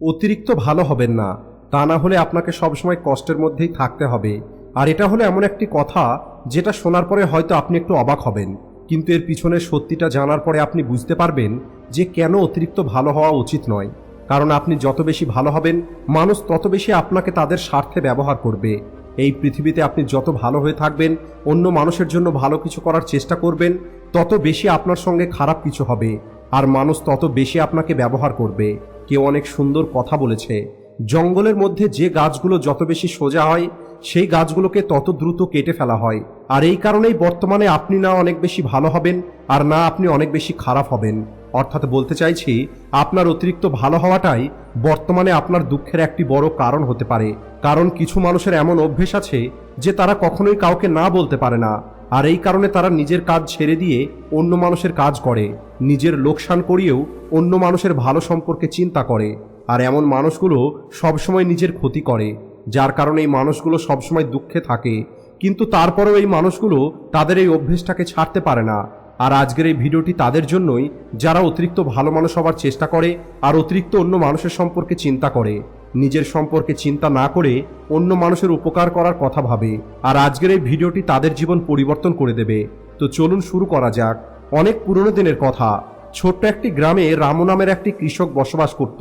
অতিরিক্ত ভালো হবেন না। তা না হলে আপনাকে সবসময় কষ্টের মধ্যেই থাকতে হবে। আর এটা হলো এমন একটি কথা যেটা শোনার পরে হয়তো আপনি একটু অবাক হবেন। কিন্তু এর পিছনে সত্যিটা জানার পরে আপনি বুঝতে পারবেন যে কেন অতিরিক্ত ভালো হওয়া উচিত নয়। কারণ আপনি যত বেশি ভালো হবেন, মানুষ তত বেশি আপনাকে তাদের স্বার্থে ব্যবহার করবে। এই পৃথিবীতে আপনি যত ভালো হয়ে থাকবেন, অন্য মানুষের জন্য ভালো কিছু করার চেষ্টা করবেন, তত বেশি আপনার সঙ্গে খারাপ কিছু হবে। আর মানুষ তত বেশি আপনাকে ব্যবহার করবে। কেউ অনেক সুন্দর কথা বলেছে। জঙ্গলের মধ্যে যে গাছগুলো যত বেশি সোজা হয়, সেই গাছগুলোকে তত দ্রুত কেটে ফেলা হয়। আর এই কারণেই বর্তমানে আপনি না অনেক বেশি ভালো হবেন, আর না আপনি অনেক বেশি খারাপ হবেন। অর্থাৎ বলতে চাইছি, আপনার অতিরিক্ত ভালো হওয়াটাই বর্তমানে আপনার দুঃখের একটি বড় কারণ হতে পারে। কারণ কিছু মানুষের এমন অভ্যেস আছে যে তারা কখনোই কাউকে না বলতে পারে না। আর এই কারণে তারা নিজের কাজ ছেড়ে দিয়ে অন্য মানুষের কাজ করে। নিজের লোকসান করিয়েও অন্য মানুষের ভালো সম্পর্কে চিন্তা করে। আর এমন মানুষগুলো সবসময় নিজের ক্ষতি করে, যার কারণে এই মানুষগুলো সবসময় দুঃখে থাকে। কিন্তু তারপরেও এই মানুষগুলো তাদের এই অভ্যেসটাকে ছাড়তে পারে না। আর আজকের এই ভিডিওটি তাদের জন্যই যারা অতিরিক্ত ভালো মানুষ হওয়ার চেষ্টা করে আর অতিরিক্ত অন্য মানুষের সম্পর্কে চিন্তা করে। নিজের সম্পর্কে চিন্তা না করে অন্য মানুষের উপকার করার কথা ভাবে। আর আজকের এই ভিডিওটি তাদের জীবন পরিবর্তন করে দেবে। তো চলুন শুরু করা যাক। অনেক পুরনো দিনের কথা। ছোট্ট একটি গ্রামে রামু নামের একটি কৃষক বসবাস করত।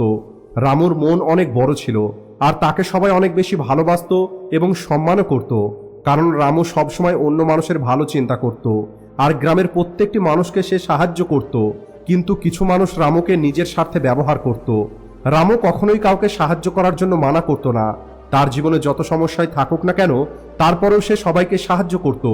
রামুর মন অনেক বড় ছিল, আর তাকে সবাই অনেক বেশি ভালোবাসত এবং সম্মানও করত, কারণ রামু সবসময় অন্য মানুষের ভালো চিন্তা করত, আর গ্রামের প্রত্যেকটি মানুষকে সে সাহায্য করত, কিন্তু কিছু মানুষ রামুকে নিজের স্বার্থে ব্যবহার করত। রামু কখনোই কাউকে সাহায্য করার জন্য মানা করত না, তার জীবনে যত সমস্যায় থাকুক না কেন, তারপরেও সে সবাইকে সাহায্য করত।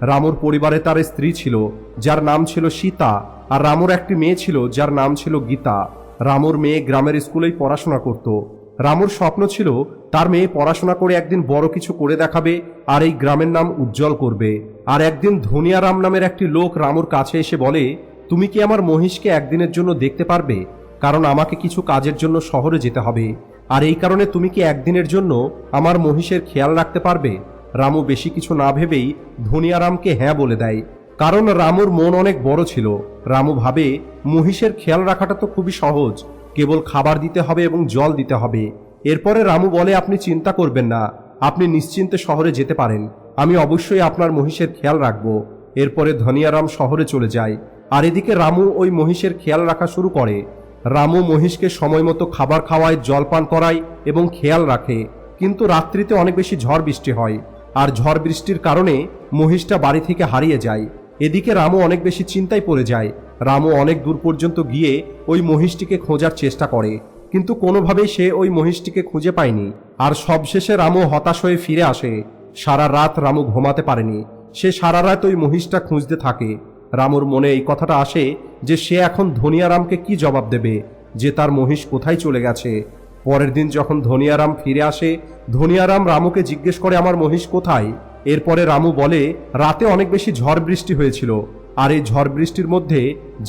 রামুর পরিবারে তার স্ত্রী ছিল, যার নাম ছিল সীতা, আর রামুর একটি মেয়ে ছিল, যার নাম ছিল গীতা। রামুর মেয়ে গ্রামের স্কুলেই পড়াশোনা করত। রামুর স্বপ্ন ছিল, তার মেয়ে পড়াশোনা করে একদিন বড় কিছু করে দেখাবে, আর এই গ্রামের নাম উজ্জ্বল করবে। আর একদিন ধনিয়া রাম নামের একটি লোক রামুর কাছে এসে বলে, তুমি কি আমার মহিষকে একদিনের জন্য দেখতে পারবে? কারণ আমাকে কিছু কাজের জন্য শহরে যেতে হবে। আর এই কারণে তুমি কি একদিনের জন্য আমার মহিষের খেয়াল রাখতে পারবে? রামু বেশি কিছু না ভেবেই ধনিয়ারামকে হ্যাঁ বলে দেয়। কারণ রামুর মন অনেক বড় ছিল। রামু ভাবে, মহিষের খেয়াল রাখাটা তো খুবই সহজ। কেবল খাবার দিতে হবে এবং জল দিতে হবে। এরপরে রামু বলে, আপনি চিন্তা করবেন না। আপনি নিশ্চিন্তে শহরে যেতে পারেন। আমি অবশ্যই আপনার মহিষের খেয়াল রাখব। এরপরে ধনিয়ারাম শহরে চলে যায়। আর এদিকে রামু ওই মহিষের খেয়াল রাখা শুরু করে। রামু মহিষকে সময় মতো খাবার খাওয়ায়, জলপান করায় এবং খেয়াল রাখে। কিন্তু রাত্রিতে অনেক বেশি ঝড় বৃষ্টি হয়। আর ঝড় বৃষ্টির কারণে মহিষটা বাড়ি থেকে হারিয়ে যায়। এদিকে রামু অনেক বেশি চিন্তায় পড়ে যায়। রামু অনেক দূর পর্যন্ত গিয়ে ওই মহিষটিকে খোঁজার চেষ্টা করে। কিন্তু কোনোভাবেই সে ওই মহিষটিকে খুঁজে পায়নি। আর সবশেষে রামু হতাশ হয়ে ফিরে আসে। সারা রাত রামু ঘুমাতে পারেনি। সে সারা রাত ওই মহিষটা খুঁজতে থাকে। রামুর মনে এই কথাটা আসে যে সে এখন ধনিয়ারামকে কি জবাব দেবে? যে তার মহিষ কোথায় চলে গেছে? পরের দিন যখন ধনিয়ারাম ফিরে আসে, ধনিয়ারাম রামুকে জিজ্ঞেস করে, আমার মহিষ কোথায়? এরপরে রামু বলে, রাতে অনেক বেশি ঝড় বৃষ্টি হয়েছিল, আর এই ঝড় বৃষ্টির মধ্যে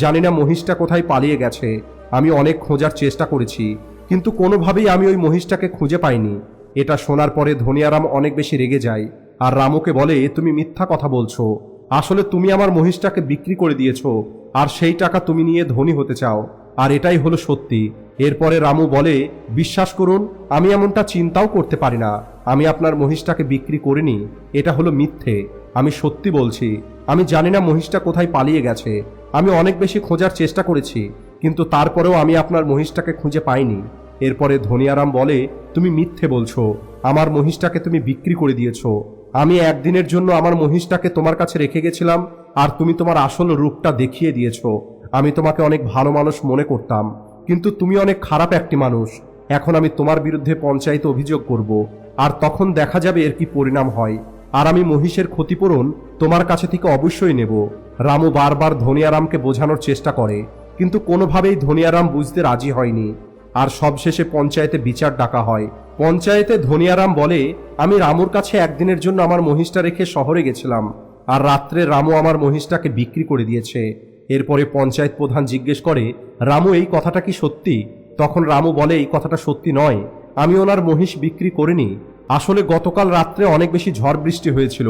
জানি না মহিষটা কোথায় পালিয়ে গেছে। আমি অনেক খোঁজার চেষ্টা করেছি, কিন্তু কোনোভাবেই আমি ওই মহিষটাকে খুঁজে পাইনি। এটা শোনার পরে ধনিয়ারাম অনেক বেশি রেগে যায়, আর রামুকে বলে, তুমি মিথ্যা কথা বলছো। আসলে তুমি আমার মহিষটাকে বিক্রি করে দিয়েছ, আর সেই টাকা তুমি নিয়ে ধনী হতে চাও। আর এটাই হলো সত্যি। এরপরে রামু বলে, বিশ্বাস করুন, আমি এমনটা চিন্তাও করতে পারি না। আমি আপনার মহিষটাকে বিক্রি করিনি। এটা হলো মিথ্যে। আমি সত্যি বলছি। আমি জানি না মহিষটা কোথায় পালিয়ে গেছে। আমি অনেক বেশি খোঁজার চেষ্টা করেছি, কিন্তু তারপরেও আমি আপনার মহিষটাকে খুঁজে পাইনি। এরপরে ধনিয়ারাম বলে, তুমি মিথ্যে বলছো। আমার মহিষটাকে তুমি বিক্রি করে দিয়েছ। আমি একদিনের জন্য আমার মহিষটাকে তোমার কাছে রেখে গেছিলাম, আর তুমি তোমার আসল রূপটা দেখিয়ে দিয়েছ। আমি তোমাকে অনেক ভালো মানুষ মনে করতাম, কিন্তু তুমি অনেক খারাপ একটি মানুষ। এখন আমি তোমার বিরুদ্ধে পঞ্চায়েতে অভিযোগ করব, আর তখন দেখা যাবে এর কি পরিণাম হয়। আর আমি মহিষের ক্ষতিপূরণ তোমার কাছে থেকে অবশ্যই নেব। রামু বারবার ধনিয়ারামকে বোঝানোর চেষ্টা করে, কিন্তু কোনোভাবেই ধনিয়ারাম বুঝতে রাজি হয়নি। আর সবশেষে পঞ্চায়েতে বিচার ডাকা হয়। পঞ্চায়েতে ধনিয়ারাম বলে, আমি রামুর কাছে একদিনের জন্য আমার মহিষটা রেখে শহরে গেছিলাম, আর রাত্রে রামু আমার মহিষটাকে বিক্রি করে দিয়েছে। এরপরে পঞ্চায়েত প্রধান জিজ্ঞেস করে, রামু, এই কথাটা কি সত্যি? তখন রামু বলে, এই কথাটা সত্যি নয়। আমি ওনার মহিষ বিক্রি করিনি। আসলে গতকাল রাত্রে অনেক বেশি ঝড় বৃষ্টি হয়েছিল।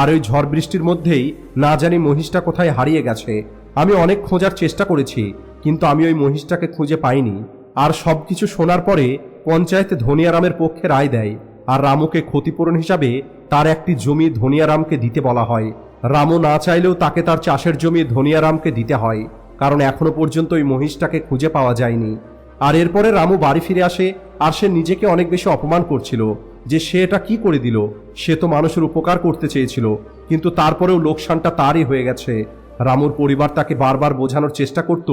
আর ওই ঝড় বৃষ্টির মধ্যেই না জানি মহিষটা কোথায় হারিয়ে গেছে। আমি অনেক খোঁজার চেষ্টা করেছি, কিন্তু আমি ওই মহিষটাকে খুঁজে পাইনি। আর সবকিছু শোনার পরে পঞ্চায়েত ধনিয়ারামের পক্ষে রায় দেয়। আর রামুকে ক্ষতিপূরণ হিসাবে তার একটি জমি ধনিয়ারামকে দিতে বলা হয়। রামু না চাইলেও তাকে তার চাষের জমি ধনিয়ারামকে দিতে হয়, কারণ এখনও পর্যন্ত ওই মহিষটাকে খুঁজে পাওয়া যায়নি। আর এরপরে রামু বাড়ি ফিরে আসে, আর সে নিজেকে অনেক বেশি অপমান করছিল, যে সে এটা কি করে দিল, সে তো মানুষের উপকার করতে চেয়েছিল, কিন্তু তারপরেও লোকসানটা তারই হয়ে গেছে। রামুর পরিবার তাকে বারবার বোঝানোর চেষ্টা করত,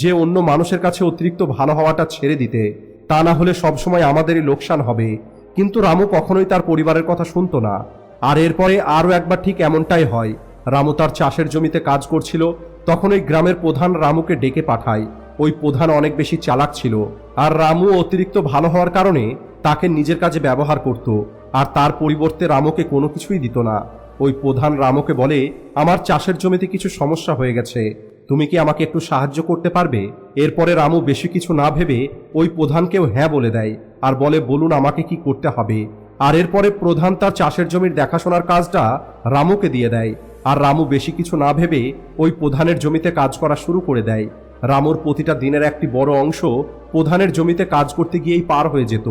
যে অন্য মানুষের কাছে অতিরিক্ত ভালো হওয়াটা ছেড়ে দিতে, তা না হলে সবসময় আমাদেরই লোকসান হবে। কিন্তু রামু কখনোই তার পরিবারের কথা শুনতো না। আর এরপরে আরও একবার ঠিক এমনটাই হয়। রামু তার চাষের জমিতে কাজ করছিল, তখন ওই গ্রামের প্রধান রামুকে ডেকে পাঠায়। ওই প্রধান অনেক বেশি চালাক ছিল। আর রামু অতিরিক্ত ভালো হওয়ার কারণে তাকে নিজের কাজে ব্যবহার করত। আর তার পরিবর্তে রামুকে কোনো কিছুই দিত না। ওই প্রধান রামুকে বলে, আমার চাষের জমিতে কিছু সমস্যা হয়ে গেছে। তুমি কি আমাকে একটু সাহায্য করতে পারবে? এরপরে রামু বেশি কিছু না ভেবে ওই প্রধানকেও হ্যাঁ বলে দেয়, আর বলে, বলুন আমাকে কি করতে হবে? আর এরপরে প্রধান তার চাষের জমির দেখাশোনার কাজটা রামুকে দিয়ে দেয়, আর রামু বেশি কিছু না ভেবে ওই প্রধানের জমিতে কাজ করা শুরু করে দেয়। রামুর প্রতিটা দিনের একটি বড় অংশ প্রধানের জমিতে কাজ করতে গিয়েই পার হয়ে যেত,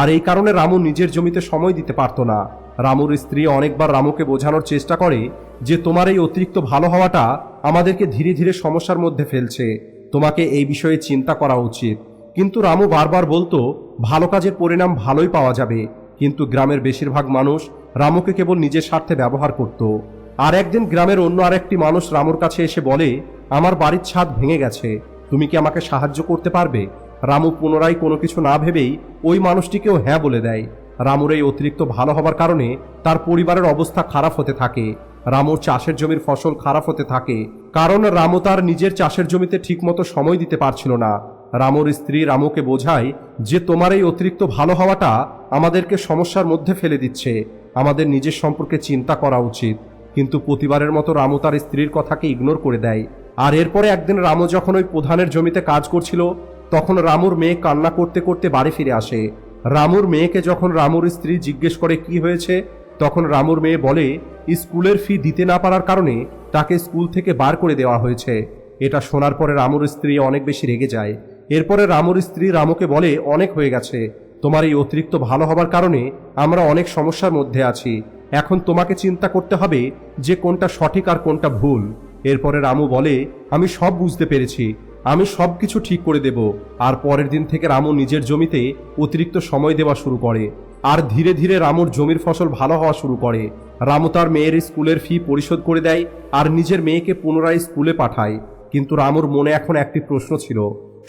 আর এই কারণে রামু নিজের জমিতে সময় দিতে পারত না। রামুর স্ত্রী অনেকবার রামুকে বোঝানোর চেষ্টা করে যে, তোমার এই অতিরিক্ত ভালো হওয়াটা আমাদেরকে ধীরে ধীরে সমস্যার মধ্যে ফেলছে। তোমাকে এই বিষয়ে চিন্তা করা উচিত। কিন্তু রামু বারবার বলতো, ভালো কাজের পরিণাম ভালোই পাওয়া যাবে। কিন্তু গ্রামের বেশিরভাগ মানুষ রামুকে কেবল নিজের স্বার্থে ব্যবহার করত। আর একদিন গ্রামের অন্য আরেকটি মানুষ রামুর কাছে এসে বলে, আমার বাড়ির ছাদ ভেঙে গেছে। তুমি কি আমাকে সাহায্য করতে পারবে? রামু পুনরায় কোনো কিছু না ভেবেই ওই মানুষটিকেও হ্যাঁ বলে দেয়। রামুর এই অতিরিক্ত ভালো হবার কারণে তার পরিবারের অবস্থা খারাপ হতে থাকে। রামুর চাষের জমির ফসল খারাপ হতে থাকে, কারণ রামু তার নিজের চাষের জমিতে ঠিকমতো সময় দিতে পারছিল না। রামুর স্ত্রী রামুকে বোঝায় যে, তোমার এই অতিরিক্ত ভালো হওয়াটা আমাদেরকে সমস্যার মধ্যে ফেলে দিচ্ছে। আমাদের নিজের সম্পর্কে চিন্তা করা উচিত। কিন্তু প্রতিবারের মতো রামু তার স্ত্রীর কথাকে ইগনোর করে দেয়। আর এরপরে একদিন রামু যখন ওই প্রধানের জমিতে কাজ করছিল, তখন রামুর মেয়ে কান্না করতে করতে বাড়ি ফিরে আসে। রামুর মেয়েকে যখন রামুর স্ত্রী জিজ্ঞেস করে, কি হয়েছে? তখন রামুর মেয়ে বলে, স্কুলের ফি দিতে না পারার কারণে তাকে স্কুল থেকে বার করে দেওয়া হয়েছে। এটা শোনার পরে রামুর স্ত্রী অনেক বেশি রেগে যায়। এরপরে রামুর স্ত্রী রামুকে বলে, অনেক হয়ে গেছে। তোমার এই অতিরিক্ত ভালো হবার কারণে আমরা অনেক সমস্যার মধ্যে আছি। এখন তোমাকে চিন্তা করতে হবে যে কোনটা সঠিক আর কোনটা ভুল। এরপরে রামু বলে, আমি সব বুঝতে পেরেছি। আমি সব কিছু ঠিক করে দেব। আর পরের দিন থেকে রামু নিজের জমিতে অতিরিক্ত সময় দেওয়া শুরু করে। আর ধীরে ধীরে রামুর জমির ফসল ভালো হওয়া শুরু করে। রামু তার মেয়ের স্কুলের ফি পরিশোধ করে দেয় আর নিজের মেয়েকে পুনরায় স্কুলে পাঠায়। কিন্তু রামুর মনে এখন একটি প্রশ্ন ছিল,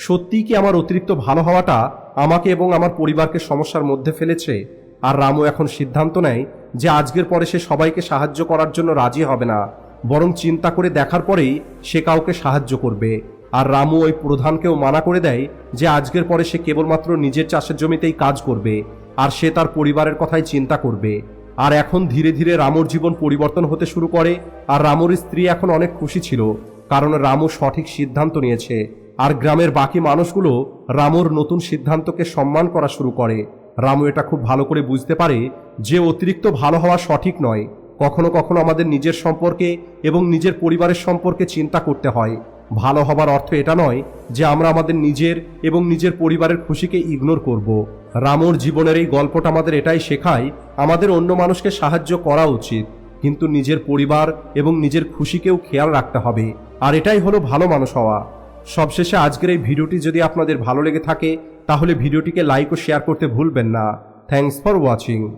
সত্যিই কি আমার অতিরিক্ত ভালো হওয়াটা আমাকে এবং আমার পরিবারকে সমস্যার মধ্যে ফেলেছে? আর রামু এখন সিদ্ধান্ত নেয় যে আজকের পরে সে সবাইকে সাহায্য করার জন্য রাজি হবে না, বরং চিন্তা করে দেখার পরেই সে কাউকে সাহায্য করবে। আর রামু ওই প্রধানকেও মানা করে দেয় যে আজকের পরে সে কেবলমাত্র নিজের চাষের জমিতেই কাজ করবে। আর সে তার পরিবারের কথাই চিন্তা করবে। আর এখন ধীরে ধীরে রামুর জীবন পরিবর্তন হতে শুরু করে, আর রামুর স্ত্রী এখন অনেক খুশি ছিল, কারণ রামু সঠিক সিদ্ধান্ত নিয়েছে। আর গ্রামের বাকি মানুষগুলো রামুর নতুন সিদ্ধান্তকে সম্মান করা শুরু করে। রামু এটা খুব ভালো করে বুঝতে পারে যে অতিরিক্ত ভালো হওয়া সঠিক নয়। কখনো কখনো আমাদের নিজের সম্পর্কে এবং নিজের পরিবারের সম্পর্কে চিন্তা করতে হয়। ভালো হবার অর্থ এটা নয় যে আমরা আমাদের নিজের এবং নিজের পরিবারের খুশিকে ইগনোর করব। রামুর জীবনের এই গল্পটা আমাদের এটাই শেখায়, আমাদের অন্য মানুষকে সাহায্য করা উচিত, কিন্তু নিজের পরিবার এবং নিজের খুশিকেও খেয়াল রাখতে হবে। আর এটাই হলো ভালো মানুষ হওয়া। সবশেষে আজকের এই ভিডিওটি যদি আপনাদের ভালো লেগে থাকে, তাহলে ভিডিওটিকে লাইক ও শেয়ার করতে ভুলবেন না। Thanks for watching